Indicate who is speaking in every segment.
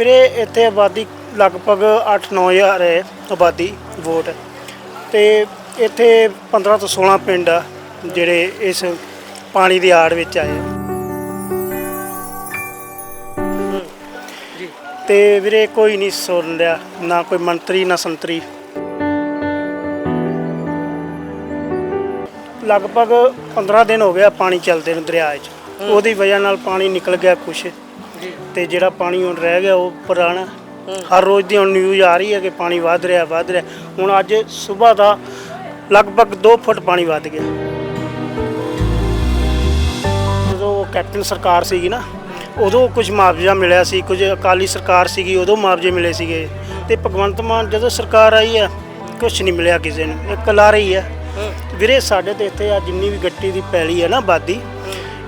Speaker 1: ਵੀਰੇ ਇੱਥੇ ਆਬਾਦੀ ਲਗਭਗ 8-9000 ਹੈ ਆਬਾਦੀ ਵੋਟ। ਤੇ ਇੱਥੇ 15 ਤੋਂ 16 ਪਿੰਡ ਆ ਜਿਹੜੇ ਇਸ ਪਾਣੀ ਦੀ ਆੜ ਵਿੱਚ ਆਏ ਆ। ਤੇ ਵੀਰੇ ਕੋਈ ਨਹੀਂ ਸੁਣ ਰਿਹਾ ਨਾ ਕੋਈ ਮੰਤਰੀ ਨਾ ਸੰਤਰੀ। ਲਗਭਗ 15 ਦਿਨ ਹੋ ਗਿਆ ਪਾਣੀ ਚੱਲਦੇ ਨੂੰ ਦਰਿਆ 'ਚ। ਉਹਦੀ ਵਜ੍ਹਾ ਨਾਲ ਪਾਣੀ ਨਿਕਲ ਗਿਆ ਕੁਛ। ਤੇ ਜਿਹੜਾ ਪਾਣੀ ਹੁਣ ਰਹਿ ਗਿਆ ਉਹ ਪੁਰਾਣਾ। ਹਰ ਰੋਜ਼ ਦੀ ਹੁਣ ਨਿਊਜ਼ ਆ ਰਹੀ ਹੈ ਕਿ ਪਾਣੀ ਵੱਧ ਰਿਹਾ ਵੱਧ ਰਿਹਾ। ਹੁਣ ਅੱਜ ਸਵੇਰ ਦਾ ਲਗਭਗ 2 ਫੁੱਟ ਪਾਣੀ ਵੱਧ ਗਿਆ। ਜਦੋਂ ਕੈਪਟਨ ਸਰਕਾਰ ਸੀਗੀ ਨਾ, ਉਦੋਂ ਕੁਝ ਮੁਆਵਜ਼ਾ ਮਿਲਿਆ ਸੀ, ਕੁਝ ਅਕਾਲੀ ਸਰਕਾਰ ਸੀਗੀ, ਉਦੋਂ ਮੁਆਵਜ਼ੇ ਮਿਲੇ ਸੀਗੇ। ਤੇ ਭਗਵੰਤ ਮਾਨ ਜਦੋਂ ਸਰਕਾਰ ਆਈ ਹੈ ਕੁਝ ਨਹੀਂ ਮਿਲਿਆ ਕਿਸੇ ਨੂੰ। ਇੱਕ ਲਾ ਰਹੀ ਹੈ। ਵੀਰੇ, ਸਾਡੇ ਤੇ ਇੱਥੇ ਆ ਜਿੰਨੀ ਵੀ ਗੱਟੀ ਦੀ ਪੈਲੀ ਹੈ ਨਾ ਆਬਾਦੀ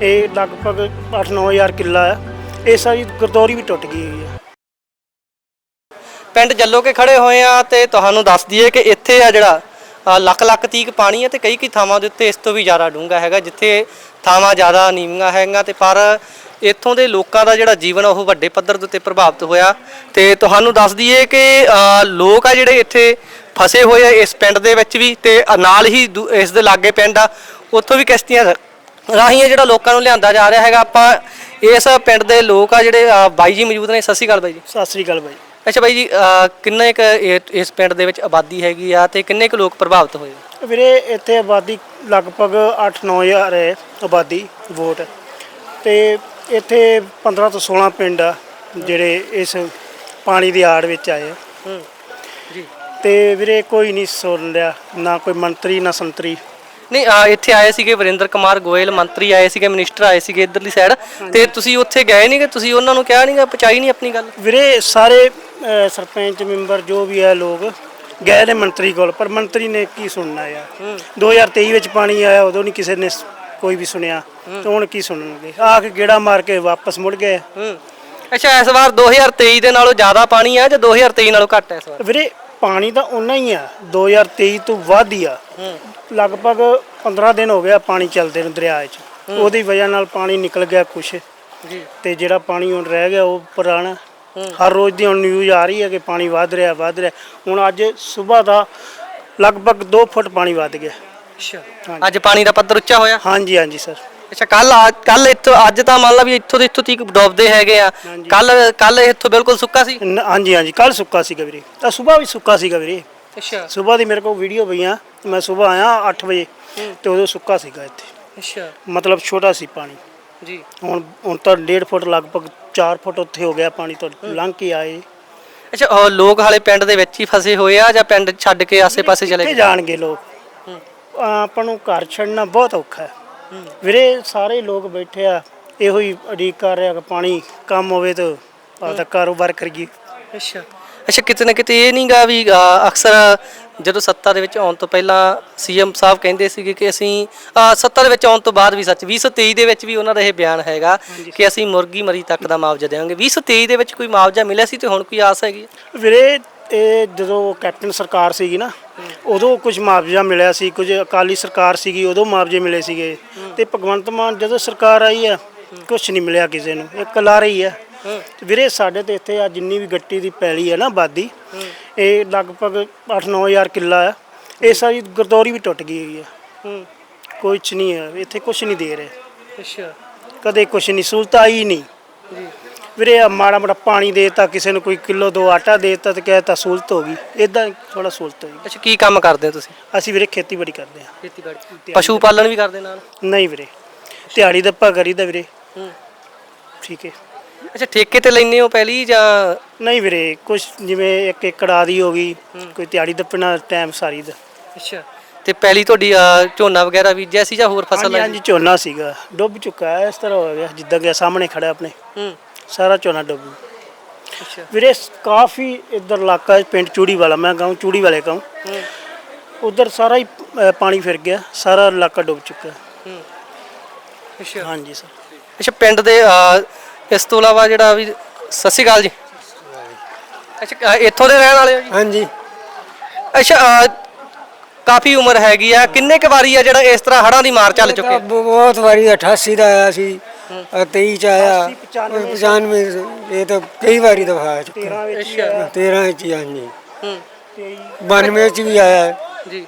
Speaker 1: ਇਹ ਲਗਭਗ 8-9000 ਕਿੱਲਾ ਹੈ ਇਹ ਸਾਰੀ ਗਰਦੌਰੀ ਵੀ ਟੁੱਟ ਗਈ ਹੋਈ ਹੈ
Speaker 2: ਪਿੰਡ ਜੱਲੋ ਕੇ ਖੜੇ ਹੋਏ ਆ ਤੇ ਤੁਹਾਨੂੰ ਦੱਸ ਦਈਏ ਕਿ ਇੱਥੇ ਆ ਜਿਹੜਾ ਅ, ਲੱਖ ਲੱਖ ਤੀਕ ਪਾਣੀ ਹੈ ਤੇ ਕਈ ਕਈ ਥਾਵਾਂ ਦੇ ਉੱਤੇ ਇਸ ਤੋਂ ਵੀ ਜ਼ਿਆਦਾ ਡੂੰਘਾ ਹੈਗਾ ਜਿੱਥੇ ਥਾਵਾਂ ਜ਼ਿਆਦਾ ਨੀਵੀਆਂ ਹੈਗੀਆਂ ਤੇ ਪਰ ਇੱਥੋਂ ਦੇ ਲੋਕਾਂ ਦਾ ਜਿਹੜਾ ਜੀਵਨ ਆ ਉਹ ਵੱਡੇ ਪੱਧਰ ਦੇ ਉੱਤੇ ਪ੍ਰਭਾਵਿਤ ਹੋਇਆ। ਤੇ ਤੁਹਾਨੂੰ ਦੱਸ ਦਈਏ ਕਿ ਅ, ਲੋਕ ਆ ਜਿਹੜੇ ਇੱਥੇ ਫਸੇ ਹੋਏ ਆ ਇਸ ਪਿੰਡ ਦੇ ਵਿੱਚ ਵੀ ਤੇ ਨਾਲ ਹੀ ਦੂ- ਇਸ ਦੇ ਲਾਗੇ ਪਿੰਡ ਆ ਉੱਥੋਂ ਵੀ ਕਿਸ਼ਤੀਆਂ ਰਾਹੀਂ ਇਹ ਜਿਹੜਾ ਲੋਕਾਂ ਨੂੰ ਲਿਆਂਦਾ ਜਾ ਰਿਹਾ ਹੈਗਾ ਆਪਾਂ ਇਸ ਪਿੰਡ ਦੇ ਲੋਕ ਆ ਜਿਹੜੇ ਅ, ਬਾਈ ਜੀ ਮੌਜੂਦ ਨੇ ਸਤਿ ਸ਼੍ਰੀ ਅਕਾਲ ਬਾਈ ਜੀ।
Speaker 1: ਸਤਿ ਸ੍ਰੀ ਅਕਾਲ ਬਾਈ।
Speaker 2: ਅੱਛਾ ਬਾਈ ਜੀ ਕਿੰਨੇ ਕ ਇਸ ਪਿੰਡ ਦੇ ਵਿੱਚ ਆਬਾਦੀ ਹੈਗੀ ਆ ਤੇ ਕਿੰਨੇ ਕੁ ਲੋਕ ਪ੍ਰਭਾਵਿਤ ਹੋਏ?
Speaker 1: ਵੀਰੇ ਇੱਥੇ ਆਬਾਦੀ ਲਗਭਗ 8-9000 ਹੈ ਆਬਾਦੀ ਵੋਟ। ਤੇ ਇੱਥੇ 15 ਤੋਂ 16 ਪਿੰਡ ਆ ਜਿਹੜੇ ਇਸ ਪਾਣੀ ਦੀ ਆੜ ਵਿੱਚ ਆਏ ਆ।
Speaker 2: ਜੀ।
Speaker 1: ਤੇ ਵੀਰੇ ਕੋਈ ਨਹੀਂ ਸੁਣ ਰਿਹਾ ਨਾ ਕੋਈ ਮੰਤਰੀ ਨਾ ਸੰਤਰੀ।
Speaker 2: ਨਹੀਂ ਅਹ ਇੱਥੇ ਆਏ ਸੀਗੇ ਵਰਿੰਦਰ ਕੁਮਾਰ ਗੋਇਲ ਮੰਤਰੀ ਆਏ ਸੀਗੇ ਮਿਨਿਸਟਰ ਆਏ ਸੀਗੇ ਇਧਰਲੀ ਸਾਈਡ ਤੇ ਤੁਸੀਂ ਉੱਥੇ ਗਏ ਨਹੀਂ ਕਿ ਤੁਸੀਂ ਉਹਨਾਂ ਨੂੰ ਕਿਹਾ ਨਹੀਂਗਾ ਪਹੁੰਚਾਈ ਨਹੀਂ ਆਪਣੀ ਗੱਲ?
Speaker 1: ਵੀਰੇ ਸਾਰੇ ਸਰਪੰਚ ਮੈਂਬਰ ਜੋ ਵੀ ਹੈ ਲੋਕ ਗਏ ਨੇ ਮੰਤਰੀ ਕੋਲ ਪਰ ਮੰਤਰੀ ਨੇ ਕੀ ਸੁਣਨਾ ਯਾਰ? 2023 ਵਿੱਚ ਪਾਣੀ ਆਇਆ ਉਦੋਂ ਨਹੀਂ ਕਿਸੇ ਨੇ ਸ- ਕੋਈ ਵੀ ਸੁਣਿਆ। ਤੇ ਹੁਣ ਕੀ ਸੁਣਨਗੇ? ਆ ਕੇ ਗੇੜਾ ਮਾਰ ਕੇ ਵਾਪਸ ਮੁੜ ਗਏ।
Speaker 2: ਹੂੰ। ਅੱਛਾ ਇਸ ਵਾਰ 2023 ਦੇ ਨਾਲੋਂ ਜ਼ਿਆਦਾ ਪਾਣੀ ਆ ਜਾਂ 2023 ਨਾਲੋਂ ਘੱਟ ਹੈ ਇਸ ਵਾਰ?
Speaker 1: ਵੀਰੇ ਪਾਣੀ ਤਾਂ ਉਨਾ ਹੀ ਆ 2023 ਤੋਂ ਵੱਧ ਹੀ ਆ। ਲਗਭਗ 15 ਦਿਨ ਹੋ ਗਿਆ ਪਾਣੀ ਚੱਲਦੇ ਨੂੰ ਦਰਿਆ 'ਚ ਉਹਦੀ ਵਜ੍ਹਾ ਨਾਲ ਪਾਣੀ ਨਿਕਲ ਗਿਆ ਕੁਛ।
Speaker 2: ਜੀ।
Speaker 1: ਤੇ ਜਿਹੜਾ ਪਾਣੀ ਹੁਣ ਰਹਿ ਗਿਆ ਉਹ ਪੁਰਾਣਾ। ਹਰ ਰੋਜ਼ ਦੀ ਹੁਣ ਨਿਊਜ਼ ਆ ਰਹੀ ਹੈ ਕਿ ਪਾਣੀ ਵੱਧ ਰਿਹਾ ਵੱਧ ਰਿਹਾ। ਹੁਣ ਅੱਜ ਸਵੇਰ ਦਾ ਲਗਭਗ 2 ਫੁੱਟ ਪਾਣੀ ਵੱਧ ਗਿਆ।
Speaker 2: ਅੱਛਾ। ਅੱਜ ਪਾਣੀ ਦਾ ਪੱਧਰ ਉੱਚਾ ਹੋਇਆ?
Speaker 1: ਹਾਂਜੀ ਹਾਂਜੀ ਸਰ।
Speaker 2: ਅੱਛਾ ਕੱਲ ਕੱਲ ਇੱਥੋਂ ਅੱਜ ਤਾਂ ਮੰਨ ਲਾ ਵੀ ਇੱਥੋਂ ਦੇ ਇੱਥੋਂ ਤੀਕ ਡੁੱਬਦੇ ਹੈਗੇ ਆ। ਕੱਲ ਕੱਲ ਇੱਥੋਂ ਬਿਲਕੁਲ ਸੁੱਕਾ ਸੀ?
Speaker 1: ਹਾਂਜੀ ਹਾਂਜੀ ਕੱਲ ਸੁੱਕਾ ਸੀਗਾ ਵੀਰੇ। ਤਾਂ ਸਵੇਰ ਵੀ ਸੁੱਕਾ ਸੀਗਾ ਵੀਰੇ।
Speaker 2: ਅੱਛਾ।
Speaker 1: ਸਵੇਰ ਦੀ ਮੇਰੇ ਕੋਲ ਵੀਡੀਓ ਪਈਆਂ ਮੈਂ ਸਵੇਰ ਆਇਆ 8 ਵਜੇ ਤੇ ਉਦੋਂ ਸੁੱਕਾ ਸੀਗਾ ਇੱਥੇ।
Speaker 2: ਅੱਛਾ।
Speaker 1: ਮਤਲਬ ਛੋਟਾ ਸੀ ਪਾਣੀ।
Speaker 2: ਜੀ।
Speaker 1: ਹੁਣ ਹੁਣ ਤਾਂ 1.5 ਫੁੱਟ ਲਗਭਗ 4 ਫੁੱਟ ਉੱਥੇ ਹੋ ਗਿਆ ਪਾਣੀ ਤੋਂ ਲੰਘ ਕੇ ਆਏ।
Speaker 2: ਅੱਛਾ ਉਹ ਲੋਕ ਹਾਲੇ ਪਿੰਡ ਦੇ ਵਿੱਚ ਹੀ ਫਸੇ ਹੋਏ ਆ ਜਾਂ ਪਿੰਡ ਛੱਡ ਕੇ ਆਸੇ-ਪਾਸੇ ਚਲੇ
Speaker 1: ਕਿੱਥੇ
Speaker 2: ਗਏ?
Speaker 1: ਜਾਣਗੇ ਲੋਕ। ਆਪਾਂ ਨੂੰ ਘਰ ਛੱਡਣਾ ਬਹੁਤ ਔਖਾ ਹੈ। ਵੀਰੇ ਸਾਰੇ ਲੋਕ ਬੈਠੇ ਆ ਇਹੋ ਹੀ ਉਡੀਕ ਕਰ ਰਿਹਾ ਕਿ ਪਾਣੀ ਕੰਮ ਹੋਵੇ ਤਾਂ ਆਪਦਾ ਕਾਰੋਬਾਰ ਕਰੀਏ।
Speaker 2: ਅੱਛਾ। ਅੱਛਾ ਕਿਤੇ ਨਾ ਕਿਤੇ ਇਹ ਨਹੀਂਗਾ ਵੀ ਅ, ਅਕਸਰ ਜਦੋਂ ਸੱਤਾ ਦੇ ਵਿੱਚ ਆਉਣ ਤੋਂ ਪਹਿਲਾਂ ਸੀਐਮ ਸਾਹਿਬ ਕਹਿੰਦੇ ਸੀਗੇ ਕਿ ਅਸੀਂ ਅ, ਸੱਤਾ ਦੇ ਵਿੱਚ ਆਉਣ ਤੋਂ ਬਾਅਦ ਵੀ ਸੱਚ 2023 ਦੇ ਵਿੱਚ ਵੀ ਉਹਨਾਂ ਦਾ ਇਹ ਬਿਆਨ ਹੈਗਾ ਕਿ ਅਸੀਂ ਮੁਰਗੀ ਮਰੀ ਤੱਕ ਦਾ ਮੁਆਵਜ਼ਾ ਦੇਵਾਂਗੇ। 2023 ਦੇ ਵਿੱਚ ਕੋਈ ਮੁਆਵਜ਼ਾ ਮਿਲਿਆ ਸੀ ਤੇ ਹੁਣ ਕੋਈ ਆਸ ਹੈਗੀ?
Speaker 1: ਵੀਰੇ ਇਹ ਜਦੋਂ ਕੈਪਟਨ ਸਰਕਾਰ ਸੀਗੀ ਨਾ ਉਦੋਂ ਕੁਝ ਮੁਆਵਜ਼ਾ ਮਿਲਿਆ ਸੀ ਕੁਝ ਅਕਾਲੀ ਸਰਕਾਰ ਸੀਗੀ ਉਦੋਂ ਮੁਆਵਜ਼ੇ ਮਿਲੇ ਸੀਗੇ। ਤੇ ਭਗਵੰਤ ਮਾਨ ਜਦੋਂ ਸਰਕਾਰ ਆਈ ਹੈ ਕੁਝ ਨਹੀਂ ਮਿਲਿਆ ਕਿਸੇ ਨੂੰ ਇੱਕ ਲਾ ਰਹੀ ਹੈ। ਤੇ ਵੀਰੇ ਸਾਡੇ ਤੇ ਇੱਥੇ ਆ ਜਿੰਨੀ ਵੀ ਗੱਟੀ ਦੀ ਪੈਲੀ ਹੈ ਨਾ ਆਬਾਦੀ ਇਹ ਲਗਭਗ 8-9000 ਕਿੱਲਾ ਹੈ ਇਹ ਸਾਰੀ ਗਰਦੌਰੀ ਵੀ ਟੁੱਟ ਗਈ ਹੋਈ ਹੈ
Speaker 2: ਹੂੰ
Speaker 1: ਕੁਝ ਨਹੀਂ ਹੈ ਇੱਥੇ ਕੁਝ ਨਹੀਂ ਦੇ ਰਹੇ।
Speaker 2: ਅੱਛਾ।
Speaker 1: ਕਦੇ ਕੁਝ ਨਹੀਂ ਸਹੂਲਤ ਆਈ ਨਹੀਂ। ਵੀਰੇ ਆਹ ਮਾੜਾ ਮਾੜਾ ਪਾਣੀ ਦੇਤਾ ਕਿਸੇ ਨੂੰ ਕੋਈ ਕਿਲੋ ਦੋ ਆਟਾ ਦੇਤਾ ਤੇ ਕਹਿਤਾ ਸਹੂਲਤ ਹੋ ਗਈ। ਇਦਾਂ ਥੋੜਾ ਸਹੂਲਤ ਹੋਈ।
Speaker 2: ਅੱਛਾ ਕੀ ਕੰਮ ਕਰਦੇ ਹੋ ਤੁਸੀਂ?
Speaker 1: ਅਸੀਂ ਵੀਰੇ ਖੇਤੀਬਾੜੀ ਕਰਦੇ ਹਾਂ।
Speaker 2: ਖੇਤੀਬਾੜੀ ਪਸ਼ੂ ਪਾਲਣ ਵੀ ਕਰਦੇ ਨਾਲ?
Speaker 1: ਨਹੀਂ ਵੀਰੇ। ਦਿਹਾੜੀ ਦੱਪਾ ਕਰੀਦਾ ਵੀਰੇ।
Speaker 2: ਹੂੰ।
Speaker 1: ਠੀਕ ਹੈ।
Speaker 2: ਅੱਛਾ ਠੇਕੇ ਤੇ ਲੈਨੇ ਹੋ ਪਹਿਲੀ ਜਾਂ?
Speaker 1: ਨਹੀਂ ਵੀਰੇ ਕੁਝ ਜਿਵੇਂ ਇੱਕ ਏਕੜ ਆਦੀ ਹੋ ਗਈ ਕੋਈ ਦਿਹਾੜੀ ਦੱਪਣਾ ਟਾਈਮ ਸਾਰੀ ਦਾ।
Speaker 2: ਅੱਛਾ ਤੇ ਪਹਿਲੀ ਤੁਹਾਡੀ ਝੋਨਾ ਵਗੈਰਾ ਬੀਜਿਆ ਸੀ ਜਾਂ ਹੋਰ ਫਸਲ
Speaker 1: ਹਾਂਜੀ ਹਾਂਜੀ ਝੋਨਾ ਸੀਗਾ ਡੁੱਬ ਚੁੱਕਾ ਹੈ ਇਸ ਤਰ੍ਹਾਂ ਹੋ ਗਿਆ ਜਿੱਦਾਂ ਕਿ ਸਾਹਮਣੇ ਖੜਾ ਆਪਣੇ।
Speaker 2: ਹੂੰ।
Speaker 1: ਸਾਰਾ ਝੋਨਾ ਡੁੱਬ ਗਿਆ।
Speaker 2: ਅੱਛਾ।
Speaker 1: ਵੀਰੇ ਕਾਫੀ ਇਧਰ ਇਲਾਕਾ ਹੈ ਪਿੰਡ ਚੂੜੀ ਵਾਲਾ ਮੈਂ ਗਾਉਂ ਚੂੜੀ ਵਾਲੇ ਗਾਉਂ
Speaker 2: ਹੂੰ।
Speaker 1: ਉਧਰ ਸਾਰਾ ਹੀ ਅ, ਪਾਣੀ ਫਿਰ ਗਿਆ ਸਾਰਾ ਇਲਾਕਾ ਡੁੱਬ ਚੁੱਕਾ। ਹੈ।
Speaker 2: ਹੂੰ ਅੱਛਾ।
Speaker 1: ਹਾਂਜੀ ਸਰ।
Speaker 2: ਅੱਛਾ ਪਿੰਡ ਦੇ ਇਸ ਤੋਂ ਇਲਾਵਾ ਜਿਹੜਾ ਵੀ ਸਤਿ ਸ਼੍ਰੀ ਅਕਾਲ ਜੀ। ਅੱਛਾ ਅ, ਇੱਥੋਂ ਦੇ ਰਹਿਣ ਵਾਲੇ ਹੋ ਜੀ?
Speaker 3: ਹਾਂਜੀ।
Speaker 2: ਅੱਛਾ ਅ, ਕਾਫੀ ਉਮਰ ਹੈਗੀ ਆ। ਕਿੰਨੇ ਕੁ ਵਾਰੀ ਆ ਜਿਹੜਾ ਇਸ ਤਰ੍ਹਾਂ ਹੜਾਂ ਦੀ ਮਾਰ ਚੱਲ ਚੁੱਕੇ?
Speaker 3: ਬਹੁਤ ਵਾਰੀ 88 ਦਾ ਆਇਆ ਸੀ ਆ 23 ਚ ਆਇਆ।
Speaker 1: 95
Speaker 3: 95 ਇਹ ਤਾਂ ਕਈ ਵਾਰੀ ਦਫਾ ਚੁੱਕਾ
Speaker 1: 13 ਵਿੱਚ ਹੀ
Speaker 2: ਅੱਛਾ।
Speaker 1: ਆਇਆ
Speaker 3: 13 ਚ ਹੀ ਹਾਂਜੀ।
Speaker 2: ਹੂੰ।
Speaker 3: 92 ਚ ਵੀ ਆਇਆ।
Speaker 2: ਜੀ।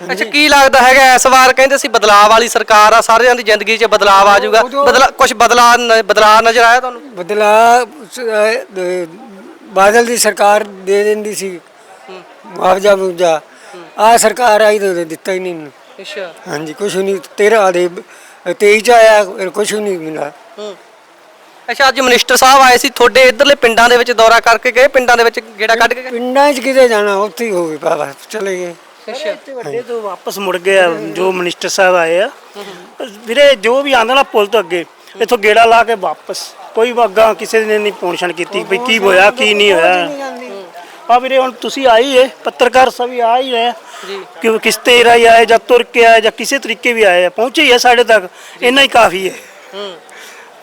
Speaker 2: ਅੱਛਾ ਕੀ ਲੱਗਦਾ ਹੈਗਾ ਇਸ ਵਾਰ? ਕਹਿੰਦੇ ਸੀ ਬਦਲਾਅ ਵਾਲੀ ਸਰਕਾਰ ਆ ਸਾਰਿਆਂ ਦੀ ਜ਼ਿੰਦਗੀ 'ਚ ਬਦਲਾਅ ਆ ਜਾਊਗਾ। ਬਦਲਾ ਕੁਝ ਬਦਲਾਅ ਨ- ਬਦਲਾਅ ਨਜ਼ਰ ਆਇਆ ਤੁਹਾਨੂੰ?
Speaker 3: ਬਦਲਾ ਬਾਦਲ ਦੀ ਸਰਕਾਰ ਦੇ ਦਿੰਦੀ ਸੀ। ਮੁਆਵਜ਼ਾ ਮੁਆਵਜ਼ਾ। ਆ ਸਰਕਾਰ ਆਈ ਤਾਂ ਦਿੱਤਾ ਹੀ ਨਹੀਂ।
Speaker 2: ਅੱਛਾ।
Speaker 3: ਹਾਂਜੀ ਕੁਛ ਨਹੀਂ 13 ਦੇ 23 ਚ ਆਇਆ ਕੁਛ ਨਹੀਂ ਮਿਲਾ
Speaker 2: ਹੂੰ। ਅੱਛਾ ਅੱਜ ਮਿਨਿਸਟਰ ਸਾਹਿਬ ਆਏ ਸੀ ਤੁਹਾਡੇ ਇਧਰਲੇ ਪਿੰਡਾਂ ਦੇ ਵਿੱਚ ਦੌਰਾ ਕਰਕੇ ਗਏ? ਪਿੰਡਾਂ ਦੇ ਵਿੱਚ ਗੇੜਾ ਕੱਢ ਕੇ ਗਏ?
Speaker 3: ਪਿੰਡਾਂ 'ਚ ਕਿਤੇ ਜਾਣਾ ਉੱਥੇ ਹੀ ਹੋਵੇ ਬਾਬਾ ਚਲੇ ਗਏ।
Speaker 2: ਅੱਛਾ।
Speaker 1: ਤੇ ਵੱਡੇ ਤੋਂ ਵਾਪਸ ਮੁੜ ਗਏ ਆ ਜੋ ਮਿਨਿਸਟਰ ਸਾਹਿਬ ਆਏ ਆ। ਵੀਰੇ ਜੋ ਵੀ ਆਂਦਾ ਨਾ ਪੁਲ ਤੋਂ ਅੱਗੇ ਇੱਥੋਂ ਗੇੜਾ ਲਾ ਕੇ ਵਾਪਸ। ਕੋਈ ਅੱਗਾ ਕਿਸੇ ਨੇ ਨਹੀਂ ਪਹੁੰਚਣ ਕੀਤੀ ਵੀ ਕੀ ਹੋਇਆ ਕੀ ਨਹੀਂ ਹੋਇਆ। ਆ ਵੀਰੇ ਹੁਣ ਤੁਸੀਂ ਆਈ ਏ ਪੱਤਰਕਾਰ ਸਭ ਆ ਹੀ ਰਹੇ
Speaker 2: ਜੀ।
Speaker 1: ਕਿ ਕਿਸ ਤੇ ਰਾਈ ਆਏ ਜਾਂ ਤੁਰ ਕੇ ਆਏ ਜਾਂ ਕਿਸੇ ਤਰੀਕੇ ਵੀ ਆਏ ਆ ਪਹੁੰਚੇ ਹੀ ਆ ਸਾਡੇ ਤੱਕ। ਇੰਨਾ ਹੀ ਕਾਫੀ ਹੈ।
Speaker 2: ਹੂੰ।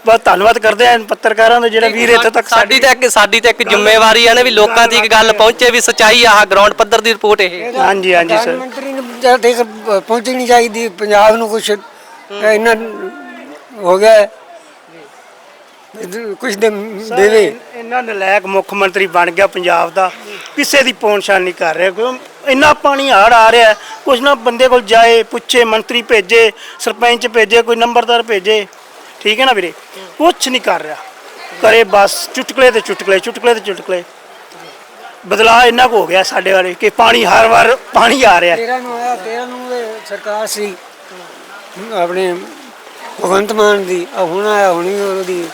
Speaker 1: ਬਹੁਤ ਧੰਨਵਾਦ ਕਰਦੇ ਆ ਪੱਤਰਕਾਰਾਂ ਦਾ ਜਿਹੜਾ ਵੀਰ ਇੱਥੇ ਤੱਕ
Speaker 2: ਸਾਡੀ ਤਾਂ ਇੱਕ ਸਾਡੀ ਤਾਂ ਇੱਕ ਜ਼ਿੰਮੇਵਾਰੀ ਹੈ ਨਾ ਵੀ ਲੋਕਾਂ ਦੀ ਇੱਕ ਗੱਲ ਪਹੁੰਚੇ ਵੀ ਸੱਚਾਈ ਆਹ ਗਰਾਊਂਡ ਪੱਧਰ ਦੀ ਰਿਪੋਰਟ ਇਹ।
Speaker 1: ਹਾਂਜੀ ਹਾਂਜੀ ਸਰ।
Speaker 3: ਮੰਤਰੀ ਨੂੰ ਜਦ ਪਹੁੰਚਣੀ ਚਾਹੀਦੀ ਪੰਜਾਬ ਨੂੰ ਕੁਛ ਇੰਨਾ ਹੋ ਗਿਆ ਹੈ। ਕੁਛ ਦੇ ਦੇਵੇ।
Speaker 1: ਇੰਨਾ ਨਲਾਇਕ ਮੁੱਖ ਮੰਤਰੀ ਬਣ ਗਿਆ ਪੰਜਾਬ ਦਾ ਕਿਸੇ ਦੀ ਪਹੁੰਚਾਣ ਨਹੀਂ ਕਰ ਰਿਹਾ ਕਿਉਂ? ਇੰਨਾ ਪਾਣੀ ਹੜ ਆ ਰਿਹਾ ਕੁਛ ਨਾ ਬੰਦੇ ਕੋਲ ਜਾਏ ਪੁੱਛੇ ਮੰਤਰੀ ਭੇਜੇ ਸਰਪੰਚ ਭੇਜੇ ਕੋਈ ਨੰਬਰਦਾਰ ਭੇਜੇ। ਠੀਕ ਹੈ ਨਾ ਵੀਰੇ? ਕੁਛ ਨਹੀਂ ਕਰ ਰਿਹਾ। ਕਰੇ ਬਸ ਚੁਟਕਲੇ ਤੇ ਚੁਟਕਲੇ ਚੁਟਕਲੇ ਤੇ ਚੁਟਕਲੇ। ਬਦਲਾਅ ਇੰਨਾ ਕੁ ਹੋ ਗਿਆ ਸਾਡੇ ਵਾਲੇ ਕਿ ਪਾਣੀ ਹਰ ਵਾਰ ਪਾਣੀ ਆ ਰਿਹਾ।
Speaker 3: 13 ਨੂੰ ਆਇਆ 13 ਨੂੰ ਇਹ ਸਰਕਾਰ ਸੀ। ਆਪਣੇ ਭਗਵੰਤ ਮਾਨ ਦੀ ਹੁਣ ਆਇਆ ਹੁਣੀ ਉਹਦੀ।